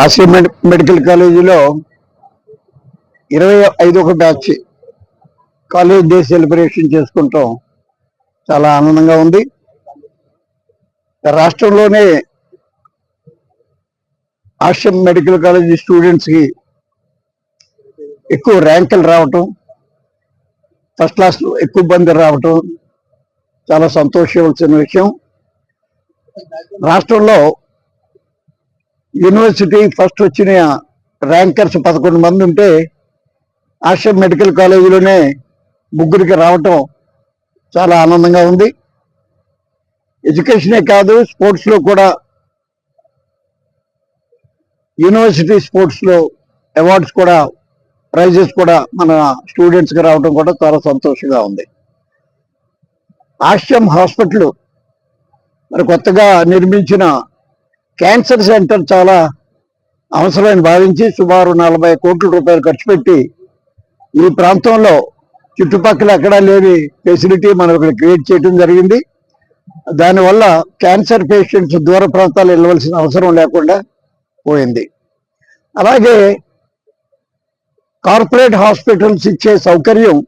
Asia మెడి- medical కాలేజీలో ఇరవై ఐదవ బ్యాచ్ కాలేజ్ డే సెలబ్రేషన్ చేసుకుంటాం. చాలా ఆనందంగా ఉంది. రాష్ట్రంలోనే ఆసియా మెడికల్ కాలేజీ స్టూడెంట్స్కి ఎక్కువ ర్యాంకులు రావటం ఫస్ట్ క్లాస్లో ఎక్కువ మంది రావటం చాలా సంతోషించిన విషయం. రాష్ట్రంలో యూనివర్సిటీ ఫస్ట్ వచ్చిన ర్యాంకర్స్ పదకొండు మంది ఉంటే ఆశ్రమ్ మెడికల్ కాలేజీలోనే ముగ్గురికి రావటం చాలా ఆనందంగా ఉంది. ఎడ్యుకేషనే కాదు స్పోర్ట్స్లో కూడా యూనివర్సిటీ స్పోర్ట్స్లో అవార్డ్స్ కూడా ప్రైజెస్ కూడా మన స్టూడెంట్స్కి రావడం కూడా చాలా సంతోషంగా ఉంది. ఆశ్రమ్ హాస్పిటల్ మరి కొత్తగా నిర్మించిన క్యాన్సర్ సెంటర్ చాలా అవసరమని భావించి సుమారు నలభై కోట్ల రూపాయలు ఖర్చు పెట్టి ఈ ప్రాంతంలో చుట్టుపక్కల ఎక్కడా లేని ఫెసిలిటీ మనం ఇక్కడ క్రియేట్ చేయడం జరిగింది. దానివల్ల క్యాన్సర్ పేషెంట్స్ దూర ప్రాంతాలు వెళ్ళవలసిన అవసరం లేకుండా పోయింది. అలాగే కార్పొరేట్ హాస్పిటల్స్ ఇచ్చే సౌకర్యం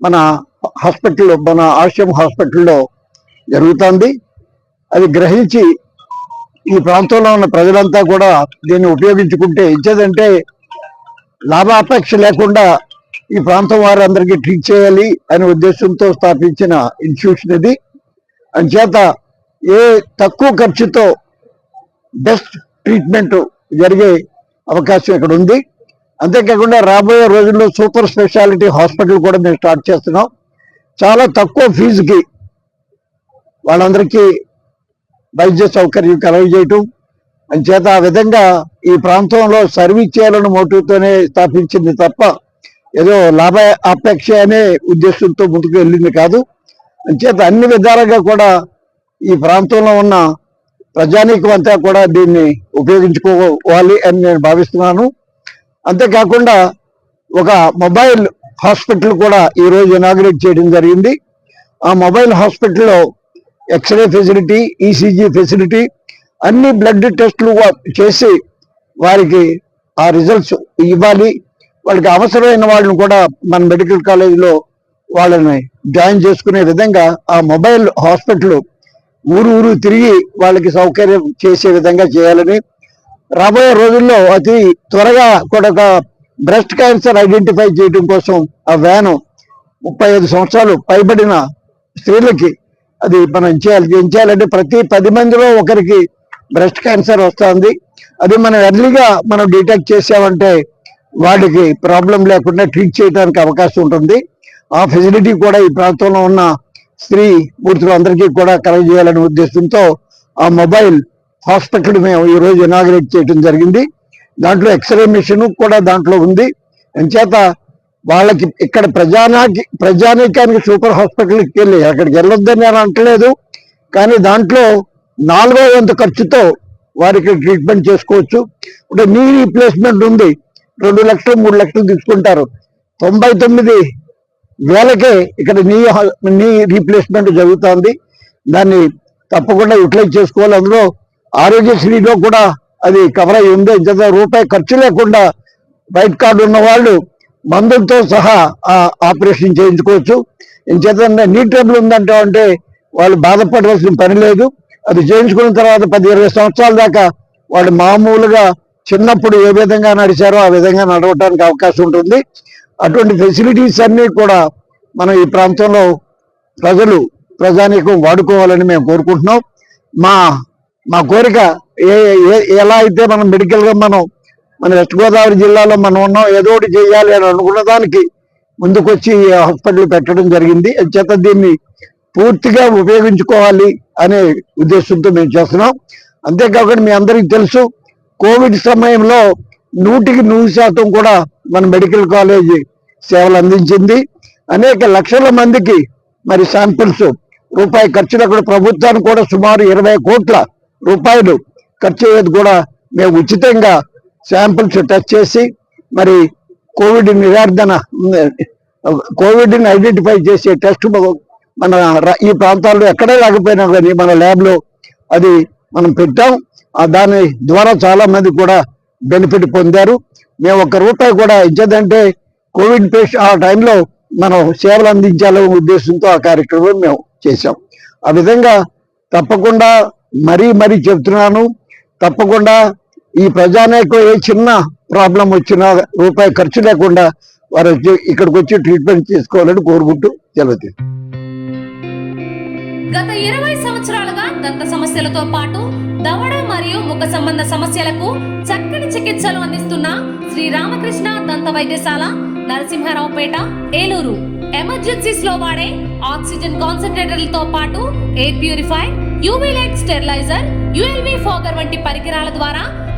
మన హాస్పిటల్లో మన ఆశ్రమ్ హాస్పిటల్లో జరుగుతుంది. అది గ్రహించి ఈ ప్రాంతంలో ఉన్న ప్రజలంతా కూడా దీన్ని ఉపయోగించుకుంటే ఇచ్చేదంటే లాభాపేక్ష లేకుండా ఈ ప్రాంతం వారందరికీ ట్రీట్ చేయాలి అనే ఉద్దేశంతో స్థాపించిన ఇన్స్టిట్యూషన్ ఇది. అంచేత ఏ తక్కువ ఖర్చుతో బెస్ట్ ట్రీట్మెంట్ జరిగే అవకాశం ఇక్కడ ఉంది. అంతేకాకుండా రాబోయే రోజుల్లో సూపర్ స్పెషాలిటీ హాస్పిటల్ కూడా మేము స్టార్ట్ చేస్తున్నాం. చాలా తక్కువ ఫీజుకి వాళ్ళందరికీ వైద్య సౌకర్యం కలగజేయటం అంచేత ఆ విధంగా ఈ ప్రాంతంలో సర్వీస్ చేయాలని మోటివ్తోనే స్థాపించింది తప్ప ఏదో లాభ అపేక్ష అనే ఉద్దేశంతో ముందుకు వెళ్ళింది కాదు. అంచేత అన్ని విధాలుగా కూడా ఈ ప్రాంతంలో ఉన్న ప్రజానీకం అంతా కూడా దీన్ని ఉపయోగించుకోవాలి అని నేను భావిస్తున్నాను. అంతేకాకుండా ఒక మొబైల్ హాస్పిటల్ కూడా ఈరోజు ఇనాగ్రేట్ చేయడం జరిగింది. ఆ మొబైల్ హాస్పిటల్లో x ray facility ECG facility అన్ని బ్లడ్ టెస్టులు చేసి వారికి ఆ రిజల్ట్స్ ఇవ్వాలి. వాళ్ళకి అవసరమైన వాళ్ళని కూడా మన మెడికల్ కాలేజీలో వాళ్ళని జాయిన్ చేసుకునే విధంగా ఆ మొబైల్ హాస్పిటల్ ఊరు ఊరు తిరిగి వాళ్ళకి సౌకర్యం చేసే విధంగా చేయాలని. రాబోయే రోజుల్లో అతి త్వరగా కూడా ఒక బ్రెస్ట్ క్యాన్సర్ ఐడెంటిఫై చేయడం కోసం ఆ వ్యాను ముప్పై ఐదు సంవత్సరాలు పైబడిన స్త్రీలకి అది మనం చేయాలి ఏం చేయాలంటే ప్రతి పది మందిలో ఒకరికి బ్రెస్ట్ క్యాన్సర్ వస్తుంది. అది మనం ఎర్లీగా మనం డిటెక్ట్ చేసామంటే వాడికి ప్రాబ్లం లేకుండా ట్రీట్ చేయడానికి అవకాశం ఉంటుంది. ఆ ఫెసిలిటీ కూడా ఈ ప్రాంతంలో ఉన్న స్త్రీ మూర్తులందరికీ కూడా కలగజేయాలనే ఉద్దేశంతో ఆ మొబైల్ హాస్పిటల్ మేము ఈ రోజు ఇనాగ్రేట్ చేయడం జరిగింది. దాంట్లో ఎక్స్రే మిషన్ కూడా దాంట్లో ఉంది. అంచేత వాళ్ళకి ఇక్కడ ప్రజానాకి ప్రజానీకానికి సూపర్ హాస్పిటల్కి వెళ్ళి అక్కడికి వెళ్ళొద్దని నేను అంటలేదు కానీ దాంట్లో నాలుగో వంతు ఖర్చుతో వారికి ట్రీట్మెంట్ చేసుకోవచ్చు. ఇప్పుడు నీ రీప్లేస్మెంట్ ఉంది రెండు లక్షలు మూడు లక్షలు తీసుకుంటారు. తొంభై తొమ్మిది వేలకే ఇక్కడ నీ నీ రీప్లేస్మెంట్ జరుగుతుంది. దాన్ని తప్పకుండా యూటిలైజ్ చేసుకోవాలి. అందులో ఆరోగ్యశ్రీలో కూడా అది కవర్ అయి ఉంది. ఇంత రూపాయి ఖర్చు లేకుండా వైట్ కార్డు ఉన్న వాళ్ళు మందులతో సహా ఆపరేషన్ చేయించుకోవచ్చు. ఇంచేత నీ ట్రబుల్ ఉందంటే అంటే వాళ్ళు బాధపడవలసిన పని లేదు. అది చేయించుకున్న తర్వాత పది ఇరవై సంవత్సరాల దాకా వాళ్ళు మామూలుగా చిన్నప్పుడు ఏ విధంగా నడిచారో ఆ విధంగా నడవటానికి అవకాశం ఉంటుంది. అటువంటి ఫెసిలిటీస్ అన్నీ కూడా మనం ఈ ప్రాంతంలో ప్రజలు ప్రజానీకం వాడుకోవాలని మేము కోరుకుంటున్నాం. మా మా కోరిక ఏ ఏ- ఎలా అయితే మనం మెడికల్గా మనం మన వెస్ట్ గోదావరి జిల్లాలో మనం ఉన్నాం ఏదో ఒకటి చేయాలి అని అనుకున్న దానికి ముందుకొచ్చి హాస్పిటల్ పెట్టడం జరిగింది. చేత దీన్ని పూర్తిగా ఉపయోగించుకోవాలి అనే ఉద్దేశంతో మేము చేస్తున్నాం. అంతేకాకుండా మీ అందరికీ తెలుసు కోవిడ్ సమయంలో నూటికి నూరు శాతం కూడా మన మెడికల్ కాలేజ్ సేవలు అందించింది. అనేక లక్షల మందికి మరి శాంపిల్స్ రూపాయి ఖర్చులు అక్కడ ప్రభుత్వానికి కూడా సుమారు ఇరవై కోట్ల రూపాయలు ఖర్చు అయ్యేది కూడా మేము ఉచితంగా శాంపిల్స్ టచ్ చేసి మరి కోవిడ్ నిరార్ధన కోవిడ్ని ఐడెంటిఫై చేసే టెస్ట్ మన ఈ ప్రాంతాల్లో ఎక్కడే లేకపోయినా కానీ మన ల్యాబ్లో అది మనం పెట్టాం. ఆ దాని ద్వారా చాలా మంది కూడా బెనిఫిట్ పొందారు. మేము ఒక్క రూపాయి కూడా ఇచ్చేదంటే కోవిడ్ పేషెంట్ ఆ టైంలో మనం సేవలు అందించాలనే ఉద్దేశంతో ఆ కార్యక్రమం మేము చేశాం. ఆ విధంగా తప్పకుండా మరీ మరీ చెప్తున్నాను. తప్పకుండా ఈ ప్రజానేకం ఏ చిన్న ప్రాబ్లం వచ్చినా రూపాయి ఖర్చు లేకుండా వారు ఇక్కడికి వచ్చి ట్రీట్మెంట్ చేసుకోవాలని కోరుకుంటూ తెలియదు గత ఇరవై సంవత్సరాలుగా దంత సమస్యలతో పాటు దవడ మరియు ముఖ సంబంధ సమస్యలకు చక్కని చికిత్సలు అందిస్తున్న శ్రీ రామకృష్ణ దంత వైద్యశాల నరసింహారావుపేట ఏలూరు. ఎమర్జెన్సీస్లో వాడే ఆక్సిజన్ కాన్సన్ట్రేటర్లతో పాటు air purify UV light steriliser ULV fogger వంటి పరికరాల ద్వారా